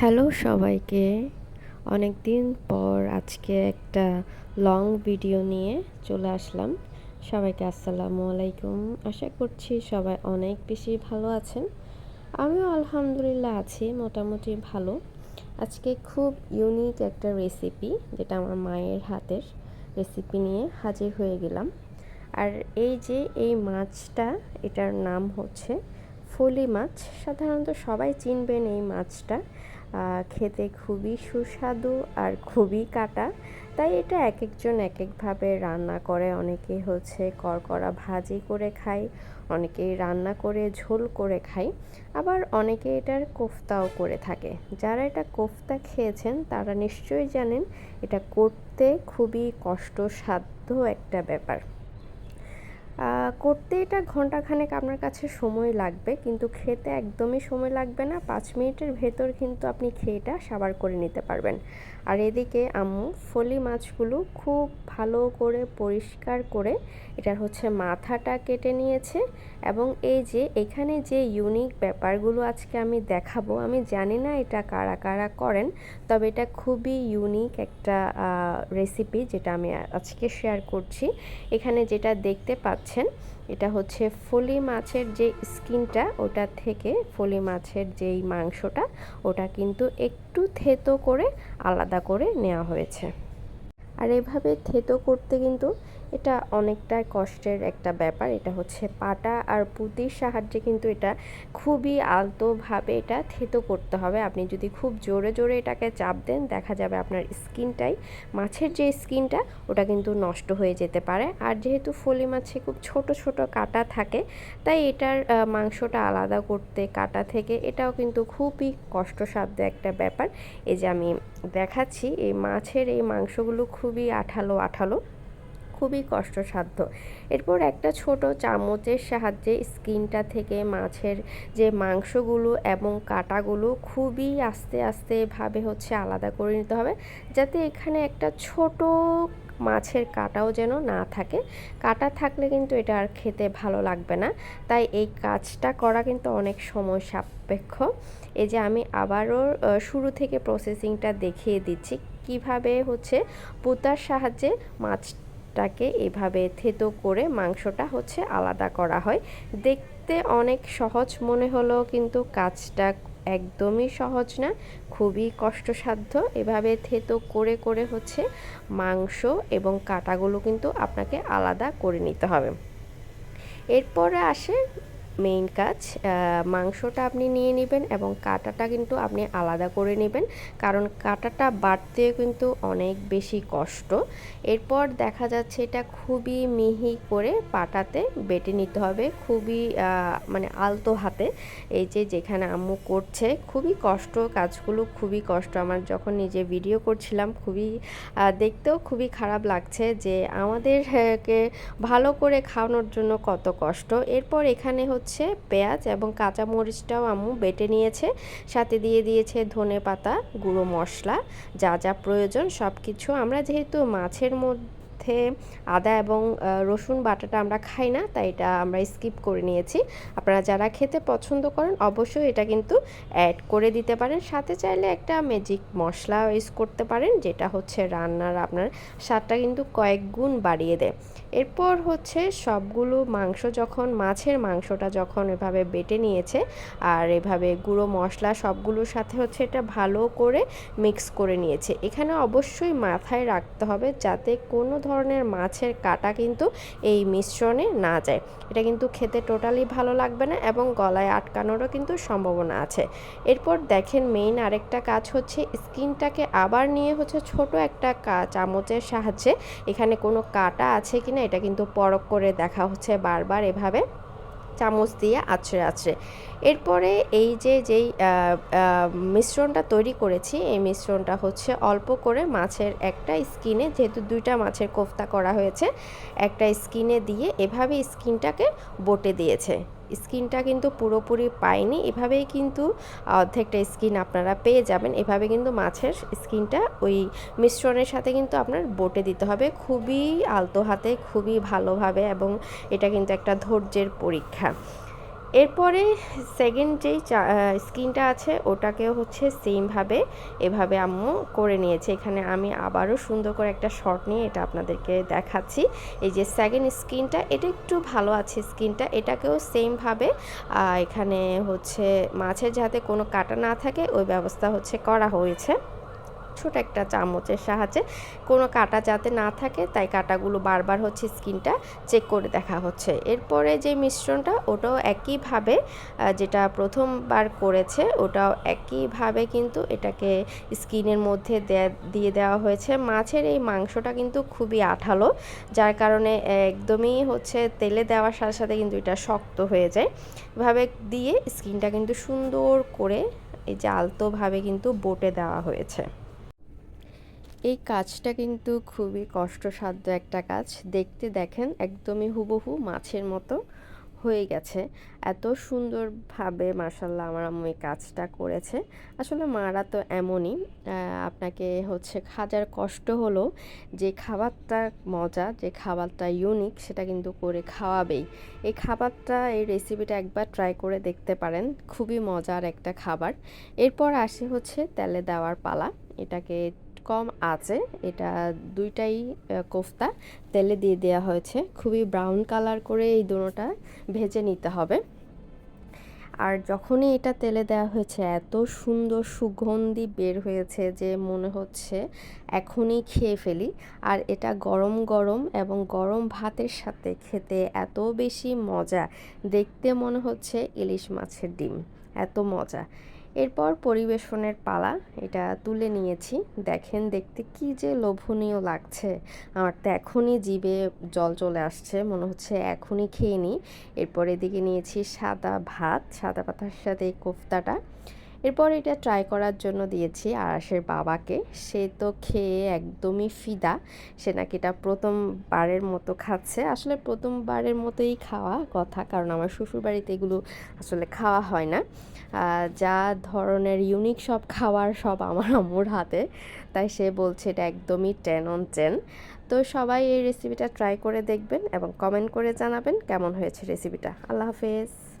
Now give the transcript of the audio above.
Hello সবাইকে। অনেক দিন পর আজকে একটা লং ভিডিও নিয়ে চলে আসলাম। সবাইকে আসসালামু আলাইকুম। আশা করছি সবাই অনেক বেশি ভালো আছেন। আমিও আলহামদুলিল্লাহ আছি, মোটামুটি ভালো। আজকে খুব ইউনিক একটা রেসিপি যেটা আমার মায়ের হাতের রেসিপি নিয়ে হাজির হয়ে গেলাম। আর এই যে এই মাছটা, এটার নাম হচ্ছে ফলি মাছ। সাধারণত সবাই চিনবেন এই মাছটা। খেতে খুবই সুস্বাদু আর খুবই কাটা। তাই এটা এক একজন এক একভাবে রান্না করে। অনেকে হচ্ছে করকরা ভাজি করে খায় অনেকে রান্না করে ঝোল করে খায়। আবার অনেকে এটার কোফতাও করে থাকে। যারা এটা কোফতা খেয়েছেন, তারা নিশ্চয়ই জানেন এটা করতে খুবই কষ্টসাধ্য একটা ব্যাপার। করতে এটা ঘন্টাখানেক আপনার কাছে সময় লাগবে, কিন্তু খেতে একদমই সময় লাগবে না। পাঁচ মিনিটের ভেতর কিন্তু আপনি খেয়েটা সাবার করে নিতে পারবেন। আর এদিকে আম্মু, ফলি মাছগুলো খুব ভালো করে পরিষ্কার করে এটার হচ্ছে মাথাটা কেটে নিয়েছে এবং এই যে এখানে যে ইউনিক ব্যাপারগুলো আজকে আমি দেখাবো, আমি জানি না এটা কারা কারা করেন, তবে এটা খুবই ইউনিক একটা রেসিপি যেটা আমি আজকে শেয়ার করছি। এখানে যেটা দেখতে পাচ্ছেন। এটা হচ্ছে ফলি মাছের যে স্কিনটা, ওটা থেকে ফলি মাছের যেই মাংসটা, ওটা কিন্তু একটু থেতো করে আলাদা করে নেওয়া হয়েছে। আর এভাবে থেতো করতে কিন্তু এটা অনেকটাই কষ্টের একটা ব্যাপার। এটা হচ্ছে পাটা আর পুঁতির সাহায্যে কিন্তু এটা খুবই আলতোভাবে এটা থেতো করতে হবে। আপনি যদি খুব জোরে জোরে এটাকে চাপ দেন, দেখা যাবে আপনার স্কিনটাই, মাছের যে স্কিনটা, ওটা কিন্তু নষ্ট হয়ে যেতে পারে। আর যেহেতু ফলি মাছে খুব ছোট ছোট কাটা থাকে, তাই এটার মাংসটা আলাদা করতে, কাটা থেকে, এটাও কিন্তু খুবই কষ্টসাধ্য একটা ব্যাপার। এই যে আমি দেখাচ্ছি, এই মাছের এই মাংসগুলো খুবই আঠালো আঠালো। খুবই কষ্টসাধ্য। এরপর একটা ছোট চামচের সাহায্যে স্কিনটা থেকে মাছের যে মাংসগুলো এবং কাটাগুলো খুবই আস্তে আস্তে ভাবে হচ্ছে আলাদা করে নিতে হবে, যাতে এখানে একটা ছোট মাছের কাটাও যেন না থাকে। কাটা থাকলে কিন্তু এটা আর খেতে ভালো লাগবে না। তাই এই কাজটা করা কিন্তু অনেক সময় সাপেক্ষ। এই যে আমি আবারও শুরু থেকে প্রসেসিংটা দেখিয়ে দিচ্ছি কীভাবে হচ্ছে পুতার সাহায্যে মাছ মাংসটাকে এভাবে থেতো করে মাংসটা হচ্ছে আলাদা করা হয়। দেখতে অনেক সহজ মনে হলো কিন্তু কাজটা একদমই সহজ না, খুবই কষ্টসাধ্য। এভাবে থেতো করে করে হচ্ছে মাংস এবং কাটাগুলো কিন্তু আপনাকে আলাদা করে নিতে হবে। এরপরে আসে মেইন কাজ মাংসটা আপনি নিয়ে নেবেন এবং কাটাটা কিন্তু আপনি আলাদা করে নেবেন। কারণ কাটাটা বাড়তে কিন্তু অনেক বেশি কষ্ট। এরপর দেখা যাচ্ছে এটা খুবই মিহি করে পাটাতে বেটে নিতে হবে। খুবই মানে আলতো হাতে। এই যে যেখানে আম্মু করছে, খুবই কষ্ট, কাজগুলো খুবই কষ্ট। আমার যখন নিজে ভিডিও করছিলাম, খুবই দেখতেও খুবই খারাপ লাগছে যে আমাদেরকে ভালো করে খাওয়ানোর জন্য কত কষ্ট। এরপর এখানে হচ্ছে হচ্ছে পেঁয়াজ এবং কাঁচামরিচটাও আম্মু বেটে নিয়েছে। সাথে দিয়ে দিয়েছে ধনে পাতা গুঁড়ো মশলা, যা যা প্রয়োজন সব কিছু আমরা যেহেতু মাছের মধ্যে মধ্যে আদা এবং রসুন বাটাটা আমরা খাই না, তাই এটা আমরা স্কিপ করে নিয়েছি। আপনারা যারা খেতে পছন্দ করেন, অবশ্যই এটা কিন্তু অ্যাড করে দিতে পারেন। সাথে চাইলে একটা ম্যাজিক মশলা ইউজ করতে পারেন, যেটা হচ্ছে রান্নার আপনার স্বাদটা কিন্তু কয়েক গুণ বাড়িয়ে দেয়। এরপর হচ্ছে সবগুলো মাংস, যখন মাছের মাংসটা যখন এভাবে বেটে নিয়েছে, আর এভাবে গুঁড়ো মশলা সবগুলোর সাথে হচ্ছে এটা ভালো করে মিক্স করে নিয়েছে। এখানে অবশ্যই মাথায় রাখতে হবে যাতে কোনো ধরনের মাছের কাটা কিন্তু এই মিশ্রণে না যায়। এটা কিন্তু খেতে টোটালি ভালো লাগবে না এবং গলায় আটকানোরও কিন্তু সম্ভাবনা আছে। এরপর দেখেন মেইন আরেকটা কাজ হচ্ছে স্কিনটাকে আবার নিয়ে হচ্ছে ছোট একটা চামচের সাহায্যে এখানে কোনো কাটা আছে কিনা এটা কিন্তু পরক করে দেখা হচ্ছে বারবার এভাবে। চামচ দিয়ে আছড়ে আছড়ে। এরপরে এই যে, যেই মিশ্রণটা তৈরি করেছি, এই মিশ্রণটা হচ্ছে অল্প করে মাছের একটা স্কিনে, যেহেতু দুইটা মাছের কোফতা করা হয়েছে, একটা স্কিনে দিয়ে এভাবে স্কিনটাকে বটে দিয়েছে। স্কিনটা কিন্তু পুরোপুরি পাইনি এভাবেই কিন্তু অর্ধেকটা স্কিন আপনারা পেয়ে যাবেন। এভাবে কিন্তু মাছের স্কিনটা ওই মিশ্রণের সাথে কিন্তু আপনার বটে দিতে হবে। খুবই আলতো হাতে, খুবই ভালোভাবে এবং এটা কিন্তু একটা ধৈর্যের পরীক্ষা। এরপরে সেকেন্ড যেই স্কিনটা আছে, ওটাকেও হচ্ছে সেমভাবে এভাবে আম্মু করে নিয়েছে। এখানে আমি আবারও সুন্দর করে একটা শর্ট নিয়ে এটা আপনাদেরকে দেখাচ্ছি। এই যে সেকেন্ড স্কিনটা এটা একটু ভালো আছে স্কিনটা এটাকেও সেমভাবে এখানে হচ্ছে মাছের যাতে কোনো কাটা না থাকে, ওই ব্যবস্থা হচ্ছে করা হয়েছে। ছোট একটা চামচের সাহায্যে কোনো কাটা যাতে না থাকে, তাই কাটাগুলো বারবার হচ্ছে স্কিনটা চেক করে দেখা হচ্ছে। এরপরে যে মিশ্রণটা, ওটাও একইভাবে যেটা প্রথমবার করেছে, ওটাও একইভাবে কিন্তু এটাকে স্কিনের মধ্যে দিয়ে দেওয়া হয়েছে। মাছের এই মাংসটা কিন্তু খুবই আঠালো, যার কারণে একদমই হচ্ছে তেলে দেওয়ার সাথে সাথে কিন্তু এটা শক্ত হয়ে যায়। এভাবে দিয়ে স্কিনটা কিন্তু সুন্দর করে এই যে আলতোভাবে কিন্তু বোটে দেওয়া হয়েছে। এই কাজটা কিন্তু খুবই কষ্টসাধ্য একটা কাজ। দেখতে দেখেন একদমই হুবহু মাছের মতো হয়ে গেছে। এত সুন্দরভাবে মার্শাল্লাহ আমার আম্মু এই কাজটা করেছে। আসলে মারা তো এমনই আপনাকে হচ্ছে খাজার কষ্ট হলো যে খাবারটা মজা, যে খাবারটা ইউনিক সেটা কিন্তু করে খাওয়াবেই। এই খাবারটা, এই রেসিপিটা একবার ট্রাই করে দেখতে পারেন, খুবই মজার একটা খাবার। এরপর আসে হচ্ছে তেলে দেওয়ার পালা। এটাকে কম আছে। এটা দুইটাই কোফতা। তেলে দিয়ে দেওয়া হয়েছে। খুবই ব্রাউন কালার করে এই দুটোটা ভেজে নিতে হবে। আর যখনই এটা তেলে দেওয়া হয়েছে, এত সুন্দর সুগন্ধি বের হয়েছে যে মনে হচ্ছে এখনই খেয়ে ফেলি। আর এটা গরম গরম এবং গরম ভাতের সাথে খেতে এত বেশি মজা। দেখতে মনে হচ্ছে ইলিশ মাছের ডিম। এত মজা। এরপর পরিবেশনের পালা, এটা তুলে নিয়েছি। দেখেন দেখতে কি যে লোভনীয় লাগছে। আমার তো এখনই জিভে জল চলে আসছে, মনে হচ্ছে এখনই খেয়ে নিই। এরপর এদিকে নিয়েছি সাদা ভাত, সাদা পাতার সাথে এই কোফতাটা। এরপর এটা ট্রাই করার জন্য দিয়েছি আরাসের বাবাকে। সে তো খেয়ে একদমই ফিদা। সে নাকি এটা প্রথমবারের মতো খাচ্ছে। আসলে প্রথমবারের মতোই খাওয়া কথা, কারণ আমার শ্বশুরবাড়িতে এগুলো আসলে খাওয়া হয় না। যা ধরনের ইউনিক সব খাবার সব আমার আম্মুর হাতে। তাই সে বলছে এটা একদমই টেন অন টেন তো সবাই এই রেসিপিটা ট্রাই করে দেখবেন এবং কমেন্ট করে জানাবেন কেমন হয়েছে রেসিপিটা আল্লাহ হাফেজ।